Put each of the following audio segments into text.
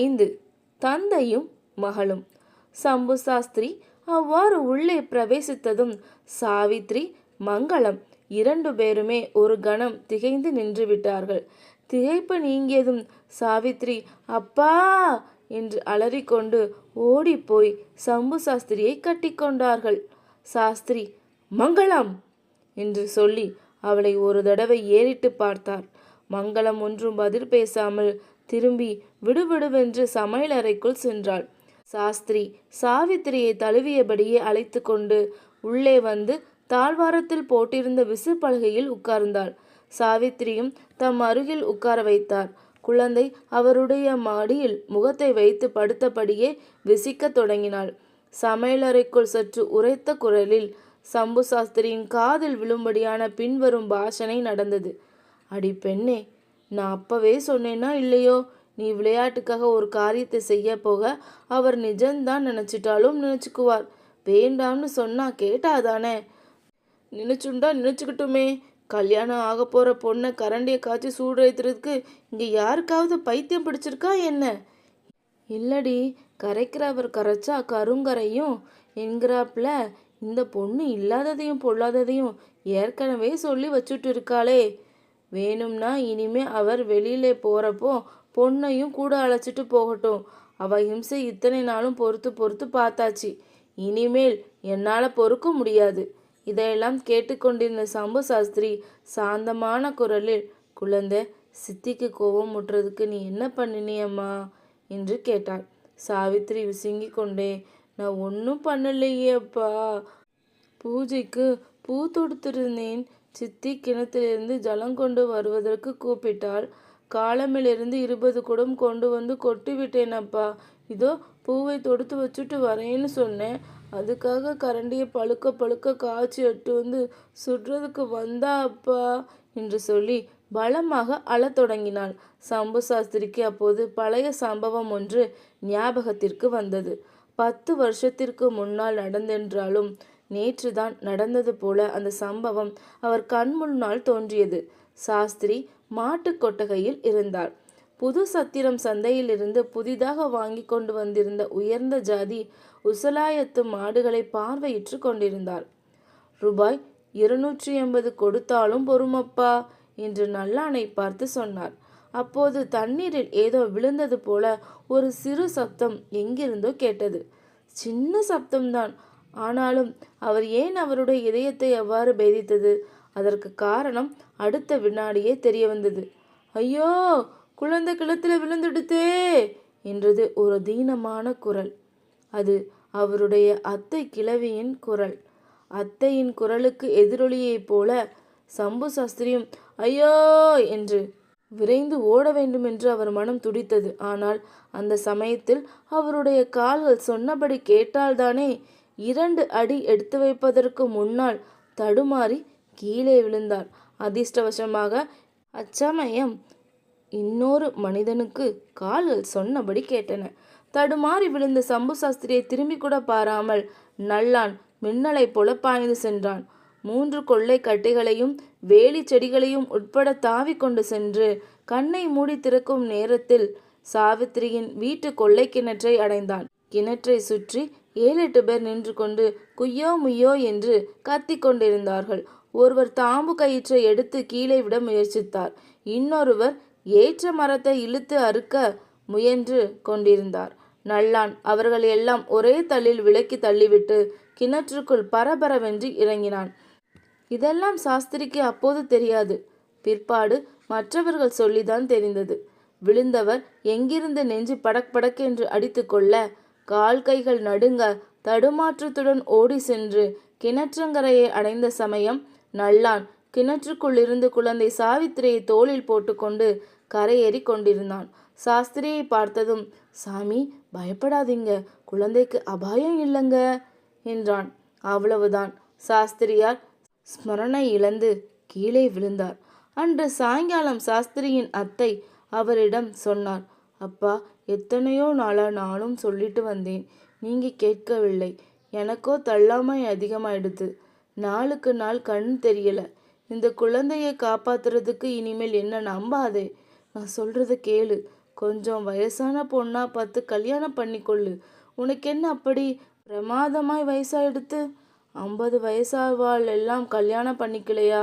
ஐந்து தந்தையும் மகளும். சம்பு சாஸ்திரி அவ்வாறு உள்ளே பிரவேசித்ததும் சாவித்ரி மங்களம் இரண்டு பேருமே ஒரு கணம் திகைந்து நின்று விட்டார்கள். திகைப்பு நீங்கியதும் சாவித்ரி அப்பா! என்று அலறிக்கொண்டு ஓடிப்போய் சம்பு சாஸ்திரியை கட்டிக்கொண்டார்கள் சாஸ்திரி மங்களம்! என்று சொல்லி அவளை ஒரு தடவை ஏறிட்டு பார்த்தார். மங்களம் ஒன்றும் பதில் பேசாமல் திரும்பி விடுவிடுவென்று சமையலறைக்குள் சென்றாள். சாஸ்திரி சாவித்திரியை தழுவியபடியே அழைத்து கொண்டு உள்ளே வந்து தாழ்வாரத்தில் போட்டிருந்த விசுப்பலகையில் உட்கார்ந்தாள். சாவித்திரியும் தம் அருகில் உட்கார வைத்தார். குழந்தை அவருடைய மடியில் முகத்தை வைத்து படுத்தபடியே விசிக்கத் தொடங்கினாள். சமையலறைக்குள் சற்று உரைத்த குரலில் சம்பு சாஸ்திரியின் காதில் விழும்படியான பின்வரும் பாஷனை நடந்தது. அடி பெண்ணே நான் அப்பவே சொன்னேன்னா இல்லையோ? நீ விளையாட்டுக்காக ஒரு காரியத்தை செய்ய போக அவர் நிஜம்தான் நினச்சிட்டாலும் நினச்சிக்குவார். வேண்டாம்னு சொன்னா கேட்டாதானே நினைச்சுண்டா நினச்சிக்கிட்டுமே. கல்யாணம் ஆக போகிற பொண்ணை கரண்டியை காய்ச்சி சூடு இங்கே யாருக்காவது பைத்தியம் பிடிச்சிருக்கா என்ன? இல்லடி கரைக்கிறவர் கரைச்சா கருங்கரையும் என்கிறாப்புல இந்த பொண்ணு இல்லாததையும் பொல்லாததையும் ஏற்கனவே சொல்லி வச்சுட்டு இருக்காளே. வேணும்னா இனிமே அவர் வெளியில போறப்போ பொண்ணையும் கூட அழைச்சிட்டு போகட்டும். அவ இம்சை இத்தனை நாளும் பொறுத்து பொறுத்து பார்த்தாச்சு. இனிமேல் என்னால் பொறுக்க முடியாது. இதையெல்லாம் கேட்டுக்கொண்டிருந்த சம்பு சாஸ்திரி சாந்தமான குரலில் குழந்தை சித்திக்கு கோபம் முட்டுறதுக்கு நீ என்ன பண்ணினியம்மா? என்று கேட்டாள். சாவித்திரி விசுங்கிக் கொண்டே நான் ஒன்றும் பண்ணலையே அப்பா பூஜைக்கு பூ தொடுத்திருந்தேன். சித்தி கிணத்திலிருந்து ஜலம் கொண்டு வருவதற்கு கூப்பிட்டாள். காலமிலிருந்து இருபது குடம் கொண்டு வந்து கொட்டி விட்டேன் அப்பா இதோ பூவை தொடுத்து வச்சுட்டு வரேன்னு சொன்னேன். அதுக்காக கரண்டியை பழுக்க பழுக்க காய்ச்சி எட்டு வந்து சுடுறதுக்கு வந்தா அப்பா என்று சொல்லி பலமாக அழத் தொடங்கினாள். சம்பு சாஸ்திரிக்கு அப்போது பழைய சம்பவம் ஒன்று ஞாபகத்திற்கு வந்தது. பத்து வருஷத்திற்கு முன்னால் நடந்தென்றாலும் நேற்றுதான் நடந்தது போல அந்த சம்பவம் அவர் கண் முன்னால் தோன்றியது. சாஸ்திரி மாட்டுக் கொட்டகையில் இருந்தார் புது சத்திரம் சந்தையிலிருந்து புதிதாக வாங்கி கொண்டு வந்திருந்த உயர்ந்த ஜாதி உசலாயத்து மாடுகளை பார்வையிட்டு கொண்டிருந்தார் ரூபாய் இருநூற்றி எண்பது கொடுத்தாலும் பொறுமப்பா என்று நல்லானை பார்த்து சொன்னார். அப்போது தண்ணீரில் ஏதோ விழுந்தது போல ஒரு சிறு சப்தம் எங்கிருந்தோ கேட்டது. சின்ன சப்தம்தான். ஆனாலும் அவர் ஏன் அவருடைய இதயத்தை அவ்வாறு பேதித்தது? அதற்கு காரணம் அடுத்த வினாடியே தெரிய வந்தது. ஐயோ குழந்தை கிளத்துல விழுந்துடுத்தே! என்றது ஒரு தீனமான குரல். அது அவருடைய அத்தை கிழவியின் குரல். அத்தையின் குரலுக்கு எதிரொலியைப் போல சம்பு சாஸ்திரியும் ஐயோ! என்று விரைந்து ஓட வேண்டும் என்று அவர் மனம் துடித்தது. ஆனால் அந்த சமயத்தில் அவருடைய கால்கள் சொன்னபடி கேட்டால்தானே இரண்டு அடி எடுத்து வைப்பதற்கு முன்னால் தடுமாறி கீழே விழுந்தார் அதிர்ஷ்டவசமாக அச்சமயம் இன்னொரு மனிதனுக்கு கால்கள் சொன்னபடி கேட்டன. தடுமாறி விழுந்த சம்பு சாஸ்திரியை திரும்பி கூட பாராமல் நல்லான் மின்னலைப் போல பாய்ந்து சென்றான். மூன்று கொள்ளை கட்டைகளையும் வேலி செடிகளையும் உட்பட தாவி கொண்டு சென்று கண்ணை மூடி திறக்கும் நேரத்தில் சாவித்திரியின் வீட்டு கொள்ளை கிணற்றை அடைந்தான். கிணற்றை சுற்றி ஏழு எட்டு பேர் நின்று கொண்டு குய்யோ முய்யோ என்று கத்திக் கொண்டிருந்தார்கள். ஒருவர் தாம்பு கயிற்றை எடுத்து கீழே விட முயற்சித்தார். இன்னொருவர் ஏற்ற மரத்தை இழுத்து அறுக்க முயன்று கொண்டிருந்தார். நல்லான் அவர்கள் எல்லாம் ஒரே தள்ளில் விலக்கி தள்ளிவிட்டு கிணற்றுக்குள் பரபரவென்று இறங்கினான். இதெல்லாம் சாஸ்திரிக்கு அப்போது தெரியாது. பிற்பாடு மற்றவர்கள் சொல்லிதான் தெரிந்தது. விழுந்தவர் எங்கிருந்து நெஞ்சு படக் படக்கென்று அடித்துக்கொள்ள கால் கைகள் நடுங்க தடுமாற்றத்துடன் ஓடி சென்று கிணற்றங்கரையை அடைந்த சமயம் நல்லான் கிணற்றுக்குள்ளிருந்து குழந்தை சாவித்திரியை தோளில் போட்டுக்கொண்டு கரையேறி கொண்டிருந்தான். சாஸ்திரியை பார்த்ததும் சாமி பயப்படாதீங்க. குழந்தைக்கு அபாயம் இல்லைங்க என்றான். அவ்வளவுதான். சாஸ்திரியார் ஸ்மரணை இழந்து கீழே விழுந்தார். அன்று சாயங்காலம் சாஸ்திரியின் அத்தை அவரிடம் சொன்னார் அப்பா எத்தனையோ நாளாக நானும் சொல்லிட்டு வந்தேன் நீங்கள் கேட்கவில்லை. எனக்கோ தள்ளாமை அதிகமாயிடுது. நாளுக்கு நாள் கண் தெரியலை. இந்த குழந்தையை காப்பாத்துறதுக்கு இனிமேல் என்ன நம்பாதே? நான் சொல்கிறத கேளு. கொஞ்சம் வயசான பொண்ணா பார்த்து கல்யாணம் பண்ணிக்கொள்ளு. உனக்கு என்ன அப்படி பிரமாதமாய் வயசாயிடுத்து? ஐம்பது வயசாவாள் எல்லாம் கல்யாணம் பண்ணிக்கலையா?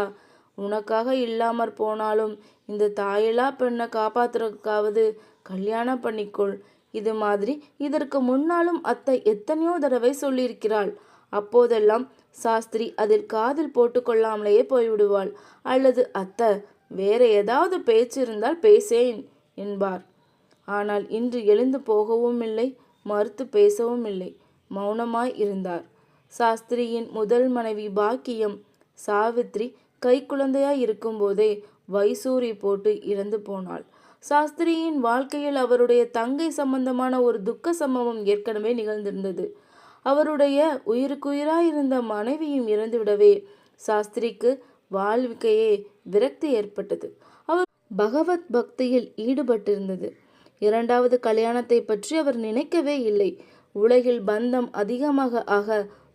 உனக்காக இல்லாமற் போனாலும் இந்த தாயெல்லாம் பெண்ணை காப்பாத்துறதுக்காவது கல்யாணம் பண்ணிக்கொள். இது மாதிரி இதற்கு முன்னாலும் அத்தை எத்தனையோ தடவை சொல்லியிருக்கிறாள். அப்போதெல்லாம் சாஸ்திரி அதில் காதில் போட்டுக்கொள்ளாமலேயே போய்விடுவாள். அல்லது அத்தை வேற ஏதாவது பேச்சு இருந்தால் பேசேன் என்பார். ஆனால் இன்று எழுந்து போகவும் இல்லை மறுத்து பேசவும் இல்லை. மௌனமாய் இருந்தார். சாஸ்திரியின் முதல் மனைவி பாக்கியம். சாவித்ரி கைக்குழந்தையாய் இருக்கும்போதே வைசூரி போட்டு இறந்து போனாள். சாஸ்திரியின் வாழ்க்கையில் அவருடைய தங்கை சம்பந்தமான ஒரு துக்க சம்பவம் ஏற்கனவே நிகழ்ந்திருந்தது. அவருடைய உயிருக்குயிராய் இருந்த மனைவியும் இறந்துவிடவே சாஸ்திரிக்கு வாழ்க்கையே விரக்தி ஏற்பட்டது. அவர் பகவத் பக்தியில் ஈடுபட்டிருந்தது. இரண்டாவது கல்யாணத்தை பற்றி அவர் நினைக்கவே இல்லை. உலகில் பந்தம் அதிகமாக ஆக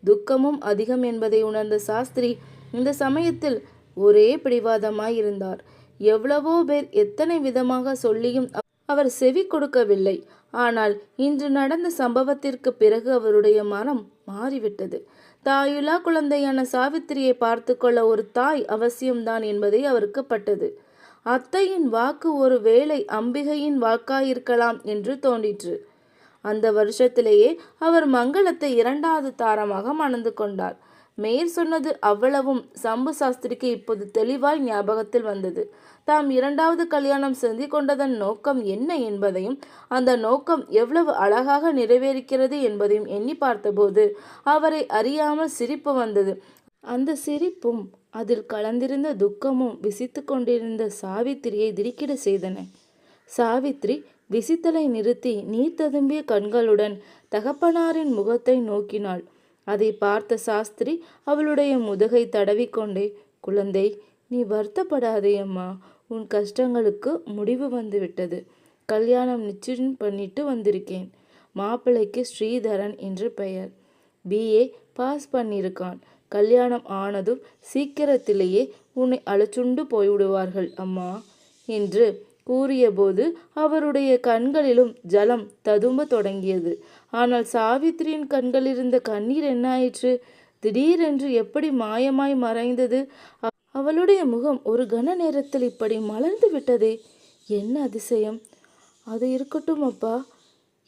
துக்கமும் அதிகம் என்பதை உணர்ந்த சாஸ்திரி இந்த சமயத்தில் ஒரே பிடிவாதமாய் இருந்தார் எவ்வளவோ பேர் எத்தனை விதமாக சொல்லியும் அவர் செவி கொடுக்கவில்லை. ஆனால் இன்று நடந்த சம்பவத்திற்கு பிறகு அவருடைய மனம் மாறிவிட்டது. தாயுலா குழந்தையான சாவித்திரியை பார்த்து கொள்ள ஒரு தாய் அவசியம்தான் என்பதை அவருக்கு பட்டது. அத்தையின் வாக்கு ஒரு வேளை அம்பிகையின் வாக்காயிருக்கலாம் என்று தோன்றிற்று. அந்த வருஷத்திலேயே அவர் மங்களத்தை இரண்டாவது தாரமாக மணந்து கொண்டார். மேயர் சொன்னது அவ்வளவும். சம்பு சாஸ்திரிக்கு இப்போது தெளிவாய் ஞாபகத்தில் வந்தது. தாம் இரண்டாவது கல்யாணம் செஞ்சு கொண்டதன் நோக்கம் என்ன என்பதையும் அந்த நோக்கம் எவ்வளவு அழகாக நிறைவேறுகிறது என்பதையும் எண்ணி பார்த்தபோது அவரை அறியாமல் சிரிப்பு வந்தது. அந்த சிரிப்பும் அதில் கலந்திருந்த துக்கமும் விசித்து கொண்டிருந்த சாவித்திரியை திடுக்கிட செய்தன. சாவித்ரி விசித்தலை நிறுத்தி நீர் ததும்பிய கண்களுடன் தகப்பனாரின் முகத்தை நோக்கினாள். அதை பார்த்த சாஸ்திரி அவளுடைய முதுகை தடவிக்கொண்டே குழந்தை நீ வருத்தப்படாதே அம்மா. உன் கஷ்டங்களுக்கு முடிவு வந்துவிட்டது. கல்யாணம் நிச்சயம் பண்ணிட்டு வந்திருக்கேன். மாப்பிள்ளைக்கு ஸ்ரீதரன் என்று பெயர். பிஏ பாஸ் பண்ணியிருக்கான். கல்யாணம் ஆனதும் சீக்கிரத்திலேயே உன்னை அழைச்சுண்டு போய்விடுவார்கள் அம்மா என்று கூறியபோது அவருடைய கண்களிலும் ஜலம் ததும்ப தொடங்கியது. ஆனால் சாவித்திரியின் கண்களிலிருந்த கண்ணீர் என்னாயிற்று? திடீரென்று எப்படி மாயமாய் மறைந்தது? அவளுடைய முகம் ஒரு கன நேரத்தில் இப்படி மலர்ந்து விட்டதே? என்ன அதிசயம்? அது இருக்கட்டும் அப்பா.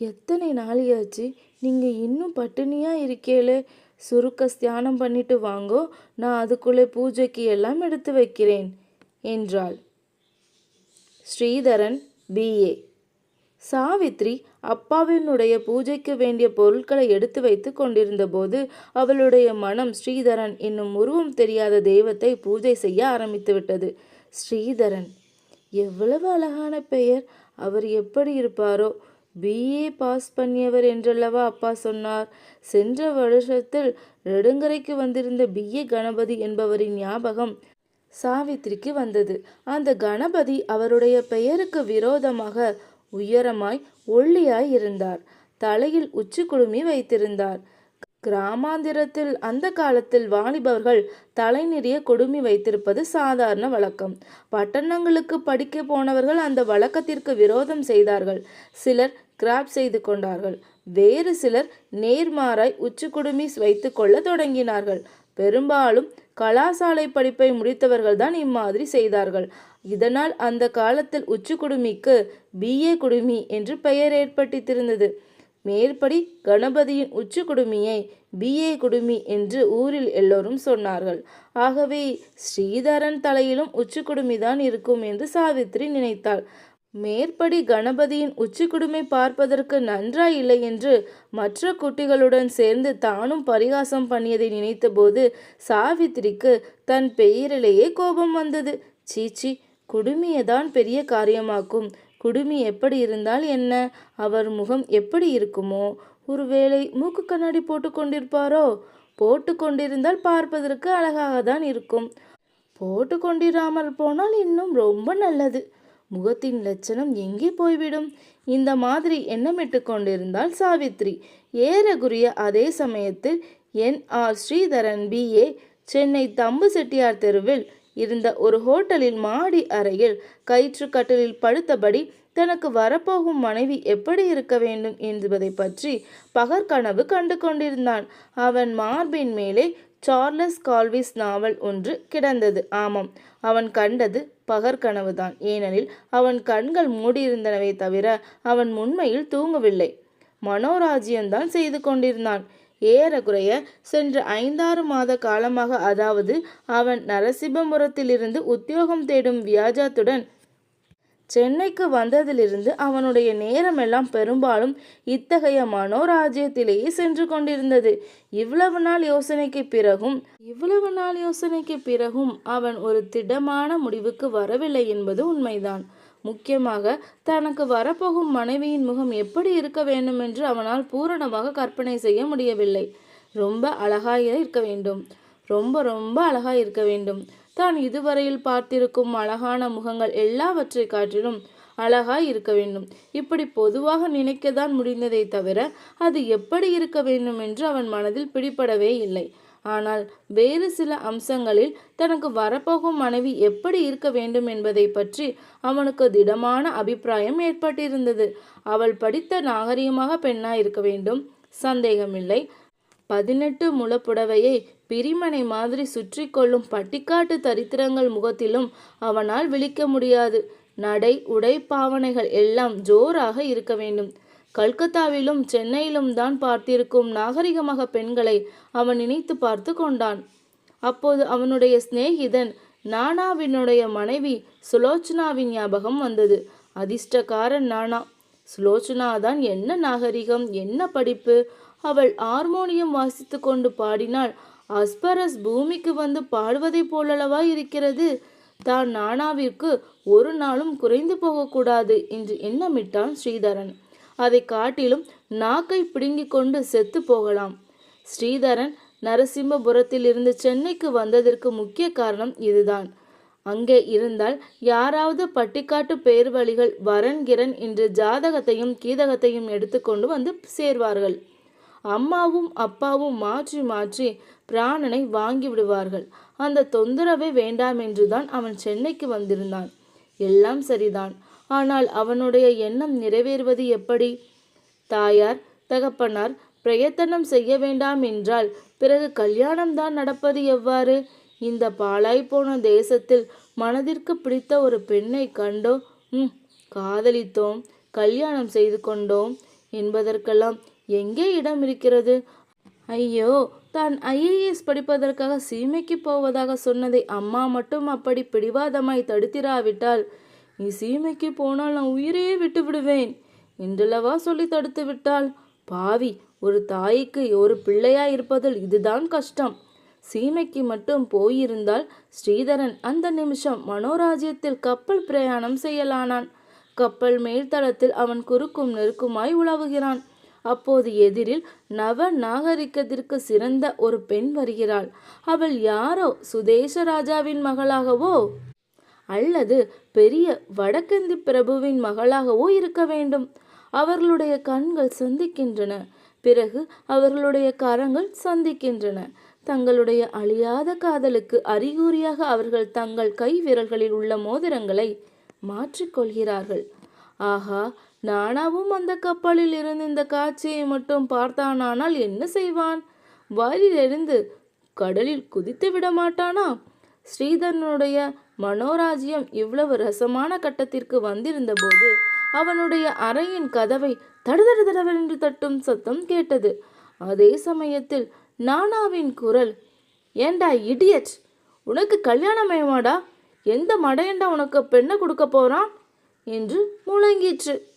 எத்தனை நாளியாச்சு? நீங்கள் இன்னும் பட்டினியாக இருக்கேளே. சுருக்க ஸ்தியானம் பண்ணிட்டு வாங்கோ. நான் அதுக்குள்ளே பூஜைக்கு எல்லாம் எடுத்து வைக்கிறேன் என்றாள். ஸ்ரீதரன் பிஏ சாவித்ரி அப்பாவினுடைய பூஜைக்கு வேண்டிய பொருட்களை எடுத்து வைத்து கொண்டிருந்தபோது அவளுடைய மனம் ஸ்ரீதரன் என்னும் உருவம் தெரியாத தெய்வத்தை பூஜை செய்ய ஆரம்பித்து விட்டது. ஸ்ரீதரன் எவ்வளவு அழகான பெயர். அவர் எப்படி இருப்பாரோ. பிஏ பாஸ் பண்ணியவர் என்றல்லவா அப்பா சொன்னார். சென்ற வருஷத்தில் நெடுங்கரைக்கு வந்திருந்த பிஏ கணபதி என்பவரின் ஞாபகம் சாவித்திரிக்கு வந்தது. அந்த கணபதி அவருடைய பெயருக்கு விரோதமாக உயரமாய் ஒல்லியாய் இருந்தார். தலையில் உச்சி குடுமி வைத்திருந்தார். கிராமாந்திரத்தில் அந்த காலத்தில் வாலிபர்கள் தலை நிறைய கொடுமி வைத்திருப்பது சாதாரண வழக்கம். பட்டணங்களுக்கு படிக்க போனவர்கள் அந்த வழக்கத்திற்கு விரோதம் செய்தார்கள். சிலர் கிராப் செய்து கொண்டார்கள். வேறு சிலர் நேர்மாறாய் உச்சி குடுமி வைத்து கொள்ள தொடங்கினார்கள். பெரும்பாலும் கலாசாலை படிப்பை முடித்தவர்கள்தான் இம்மாதிரி செய்தார்கள். இதனால் அந்த காலத்தில் உச்சி குடுமிக்கு பிஏ குடுமி என்று பெயர் ஏற்பட்டிருந்தது மேற்படி கணபதியின் உச்சி குடுமியை பிஏ குடுமி என்று ஊரில் எல்லோரும் சொன்னார்கள். ஆகவே ஸ்ரீதரன் தலையிலும் உச்சி குடுமிதான் இருக்கும் என்று சாவித்ரி நினைத்தாள். மேற்படி கணபதியின் உச்சி குடுமை பார்ப்பதற்கு நன்றாய் இல்லை என்று மற்ற குட்டிகளுடன் சேர்ந்து தானும் பரிகாசம் பண்ணியதை நினைத்தபோது சாவித்திரிக்கு தன் பெயரிலேயே கோபம் வந்தது. சீச்சி குடுமியதான் பெரிய காரியமாக்கும். குடுமி எப்படி இருந்தால் என்ன? அவர் முகம் எப்படி இருக்குமோ? ஒருவேளை மூக்கு கண்ணாடி போட்டு கொண்டிருப்பாரோ? போட்டு கொண்டிருந்தால் பார்ப்பதற்கு அழகாக தான் இருக்கும். போட்டு கொண்டிராமல் போனால் இன்னும் ரொம்ப நல்லது. முகத்தின் லட்சணம் எங்கே போய்விடும்? இந்த மாதிரி எண்ணமிட்டு கொண்டிருந்தாள் சாவித்ரி. ஏறகுரிய அதே சமயத்தில் N R Sridharan BA Chennai Thambu Chettiar தெருவில் இருந்த ஒரு ஹோட்டலில் மாடி அறையில் கயிற்று கட்டிலில் படுத்தபடி தனக்கு வரப்போகும் மனைவி எப்படி இருக்க வேண்டும் என்பதை பற்றி பகற்கனவு கண்டு கொண்டிருந்தான். அவன் மார்பின் மேலே சார்லஸ் கால்விஸ் நாவல் ஒன்று கிடந்தது. ஆமாம் அவன் கண்டது பகற்கனவுதான். ஏனெனில் அவன் கண்கள் மூடியிருந்தனவே தவிர அவன் உண்மையில் தூங்கவில்லை. மனோராஜ்யம்தான் செய்து கொண்டிருந்தான். ஏறக்குறைய சென்ற ஐந்தாறு மாத காலமாக அதாவது அவன் நரசிம்மபுரத்திலிருந்து உத்தியோகம் தேடும் வியாஜாத்துடன் சென்னைக்கு வந்ததிலிருந்து அவனுடைய நேரமெல்லாம் பெரும்பாலும் இத்தகைய மனோராஜ்யத்திலேயே சென்று கொண்டிருந்தது. இவ்வளவு நாள் யோசனைக்கு பிறகும் இவ்வளவு நாள் யோசனைக்கு பிறகும் அவன் ஒரு திடமான முடிவுக்கு வரவில்லை என்பது உண்மைதான். முக்கியமாக தனக்கு வரப்போகும் மனைவியின் முகம் எப்படி இருக்க வேண்டும் என்று அவனால் பூரணமாக கற்பனை செய்ய முடியவில்லை. ரொம்ப அழகாக இருக்க வேண்டும். ரொம்ப ரொம்ப அழகாக இருக்க வேண்டும். தான் இதுவரையில் பார்த்திருக்கும் அழகான முகங்கள் எல்லாவற்றை காட்டிலும் அழகாய் இருக்க வேண்டும். இப்படி பொதுவாக நினைக்கத்தான் முடிந்ததை தவிர அது எப்படி இருக்க வேண்டும் என்று அவன் மனதில் பிடிபடவே இல்லை. ஆனால் வேறு சில அம்சங்களில் தனக்கு வரப்போகும் மனைவி எப்படி இருக்க வேண்டும் என்பதை பற்றி அவனுக்கு திடமான அபிப்பிராயம் ஏற்பட்டிருந்தது. அவள் படித்த நாகரிகமாக பெண்ணாய் இருக்க வேண்டும். சந்தேகமில்லை. பதினெட்டு முளப்புடவையை பிரிமனை மாதிரி சுற்றி கொள்ளும் பட்டிக்காட்டு தரித்திரங்கள் முகத்திலும் அவனால் விழிக்க முடியாது. நடை உடை பாவனைகள் எல்லாம் ஜோராக இருக்க வேண்டும். கல்கத்தாவிலும் சென்னையிலும் தான் பார்த்திருக்கும் நாகரிகமாக பெண்களை அவன் நினைத்து பார்த்து கொண்டான். அப்போது அவனுடைய சிநேகிதன் நானாவினுடைய மனைவி சுலோச்சனாவின் ஞாபகம் வந்தது. அதிர்ஷ்டக்காரன் நானா? சுலோச்சனா தான் என்ன நாகரிகம் என்ன படிப்பு? அவள் ஹார்மோனியம் வாசித்து கொண்டு பாடினால் அஸ்பரஸ் பூமிக்கு வந்து பாடுவதைப் போலளவா இருக்கிறது? தான் நானாவிற்கு ஒரு நாளும் குறைந்து போகக்கூடாது என்று எண்ணமிட்டான் ஸ்ரீதரன். அதை காட்டிலும் நாக்கை பிடுங்கிக் கொண்டு செத்து போகலாம். ஸ்ரீதரன் நரசிம்மபுரத்திலிருந்து சென்னைக்கு வந்ததற்கு முக்கிய காரணம் இதுதான். அங்கே இருந்தால் யாராவது பட்டிக்காட்டு பேர்வழிகள் வரன் கிரண் என்று ஜாதகத்தையும் கீதகத்தையும் எடுத்துக்கொண்டு வந்து சேர்வார்கள். அம்மாவும் அப்பாவும் மாற்றி மாற்றி பிராணனை வாங்கி விடுவார்கள். அந்த தொந்தரவே வேண்டாம் என்றுதான் அவன் சென்னைக்கு வந்திருந்தான். எல்லாம் சரிதான். ஆனால் அவனுடைய எண்ணம் நிறைவேறுவது எப்படி? தாயார் தகப்பனார் பிரயத்தனம் செய்ய வேண்டாம் என்றால் பிறகு கல்யாணம்தான் நடப்பது எவ்வாறு? இந்த பாழாய் போன தேசத்தில் மனதிற்கு பிடித்த ஒரு பெண்ணை கண்டோ? ம் காதலித்தோம் கல்யாணம் செய்து கொண்டோம் என்பதற்கெல்லாம் எங்கே இடம் இருக்கிறது? ஐயோ தான் ஐஏஎஸ் படிப்பதற்காக சீமைக்கு போவதாக சொன்னதை அம்மா மட்டும் அப்படி பிடிவாதமாய் தடுத்திராவிட்டால் நீ சீமைக்கு போனால் நான் உயிரையே விட்டு விடுவேன். என்றல்லவா சொல்லி தடுத்து விட்டாள் பாவி ஒரு தாய்க்கு ஒரு பிள்ளையா இருப்பதில் இதுதான் கஷ்டம். சீமைக்கு மட்டும் போயிருந்தால் ஸ்ரீதரன் அந்த நிமிஷம் மனோராஜ்யத்தில் கப்பல் பிரயாணம் செய்யலானான். கப்பல் மேல்தளத்தில் அவன் குறுக்கும் நெருக்குமாய் உலவுகிறான். அப்போது எதிரில் நவ நாகரிகத்திற்கு சிறந்த ஒரு பெண் வருகிறாள். அவள் யாரோ? சுதேச ராஜாவின் மகளாகவோ? அல்லது பெரிய வடக்கந்தி பிரபுவின் மகளாகவோ இருக்க வேண்டும்? அவர்களுடைய கண்கள் சந்திக்கின்றன. பிறகு அவர்களுடைய கரங்கள் சந்திக்கின்றன. தங்களுடைய அழியாத காதலுக்கு அறிகுறியாக அவர்கள் தங்கள் கை விரல்களில் உள்ள மோதிரங்களை மாற்றிக்கொள்கிறார்கள். ஆஹா நானாவும் அந்த கப்பலில் இருந்து இந்த காட்சியை மட்டும் பார்த்தானானால் என்ன செய்வான்? வாயிலிருந்து கடலில் குதித்து விட மாட்டானா? ஸ்ரீதரனுடைய மனோராஜ்யம் இவ்வளவு ரசமான கட்டத்திற்கு வந்திருந்தபோது அவனுடைய அறையின் கதவை தடுதடு தடவென்று தட்டும் சத்தம் கேட்டது. அதே சமயத்தில் நானாவின் குரல் ஏண்டா இடியட்? உனக்கு கல்யாணமயமாடா? எந்த மடையண்டா உனக்கு பெண்ணை கொடுக்க போறான்? என்று முழங்கிற்று.